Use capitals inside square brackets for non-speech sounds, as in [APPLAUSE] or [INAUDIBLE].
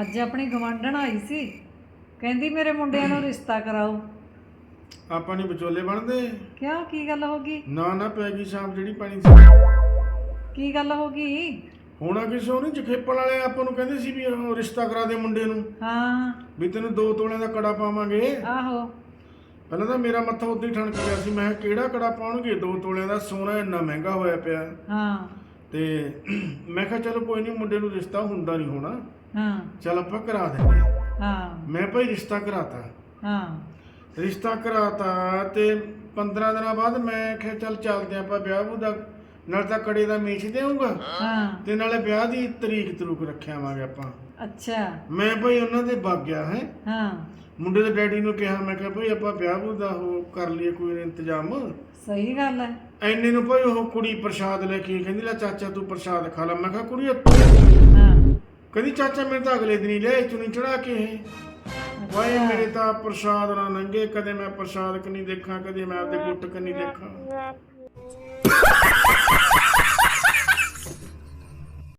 ਅੱਜ ਆਪਣੀ ਗਵਾਂਢਣ ਆਈ ਸੀ। ਕਹਿੰਦੀ ਮੇਰੇ ਮੁੰਡਿਆਂ ਨੂੰ ਰਿਸ਼ਤਾ ਕਰਾਓ। ਆਪਾਂ ਨਹੀਂ ਵਿਚੋਲੇ ਬਣਦੇ? ਕਿਉਂ ਕੀ ਗੱਲ ਹੋ ਗਈ? ਨਾ ਨਾ ਪੈ ਗਈ ਸ਼ਾਮ ਜਿਹੜੀ ਪਾਣੀ ਸੀ। ਕੀ ਗੱਲ ਹੋ ਗਈ? ਹੋਣਾ ਕਿਸੇ ਉਹ ਨਹੀਂ ਜਖੇਪਲ ਵਾਲੇ ਆਪਾਂ ਨੂੰ ਕਹਿੰਦੇ ਸੀ ਵੀ ਉਹ ਰਿਸ਼ਤਾ ਕਰਾ ਦੇ ਮੁੰਡੇ ਨੂੰ। ਹਾਂ। ਵੀ ਤੈਨੂੰ ਦੋ ਤੋਲਿਆਂ ਦਾ ਕੜਾ ਪਾਵਾਂਗੇ। ਆਹੋ। ਪਹਿਲਾਂ ਤਾਂ ਮੇਰਾ ਮੱਥਾ ਹੀ ਠਣਕ ਗਿਆ ਸੀ। ਮੈਂ ਕਿਹਾ ਕਿਹੜਾ ਕੜਾ ਪਾਉਣਗੇ? ਦੋ ਤੋਲਿਆਂ ਦਾ ਸੋਨਾ ਇੰਨਾ ਮਹਿੰਗਾ ਹੋਇਆ ਪਿਆ। ਹਾਂ। ਤੇ ਮੈਂ ਕਿਹਾ ਚਲੋ ਕੋਈ ਨਹੀਂ ਮੁੰਡੇ ਨੂੰ ਰਿਸ਼ਤਾ ਹੁੰਦਾ ਨਹੀਂ ਹੋਣਾ। ਹਾਂ। ਚੱਲ ਆਪਾਂ ਕਰਾ ਦਿੰਦੇ ਹਾਂ। ਹਾਂ। ਮੈਂ ਭਾਈ ਰਿਸ਼ਤਾ ਕਰਾਤਾ। ਹਾਂ। ਰਿਸ਼ਤਾ ਕਰਾਤਾ ਤੇ 15 ਦਿਨਾਂ ਬਾਅਦ ਮੈਂ ਕਿਹਾ ਚੱਲ ਚੱਲਦੇ ਆਪਾਂ ਵਿਆਹ ਵੂ ਦਾ। ਨਾਲ ਤਾਂ ਕੜੇ ਦਾ ਮੇਚ ਦੇਵਾਂਗਾ ਹਾਂ। ਤੇ ਨਾਲੇ ਵਿਆਹ ਦੀ ਤਰੀਕ ਤਰੂਕ ਰੱਖਿਆਵਾਂਗੇ ਆਪਾਂ। ਅੱਛਾ। ਮੈਂ ਭਾਈ ਉਹਨਾਂ ਦੇ ਵਗ ਗਿਆ ਹੈ। ਹਾਂ। ਮੁੰਡੇ ਦੇ ਡੈਡੀ ਨੂੰ ਕਿਹਾ ਮੈਂ ਕਿਹਾ ਭਾਈ ਆਪਾਂ ਵਿਆਹ ਵੂ ਦਾ ਉਹ ਕਰ ਲਈਏ ਕੋਈ ਇੰਤਜ਼ਾਮ। ਸਹੀ ਗੱਲ ਹੈ। ਐਨੇ ਨੂੰ ਭਾਈ ਉਹ ਕੁੜੀ ਪ੍ਰਸ਼ਾਦ ਲੈ ਕੇ ਕਹਿੰਦੀ ਲੈ ਚਾਚਾ ਤੂੰ ਪ੍ਰਸ਼ਾਦ ਖਾ ਲੈ। ਮੈਂ ਕਿਹਾ ਕੁੜੀ ਹਾਂ। ਕਹਿੰਦੀ ਚਾਚਾ ਮੇਰੇ ਤਾਂ ਅਗਲੇ ਦਿਨ ਹੀ ਲਿਆਏ ਚੁਣੀ ਚੜਾ ਕੇ ਇਹ ਵਾਏ ਮੇਰੇ ਤਾਂ ਪ੍ਰਸ਼ਾਦ ਨਾ ਨੰਗੇ ਕਦੇ ਮੈਂ ਪ੍ਰਸ਼ਾਦ ਕਨੀ ਦੇਖਾਂ ਕਦੇ ਮੈਂ ਆਪਦੇ ਗੁੱਟ ਕਨੀ ਦੇਖਾਂ। [LAUGHS]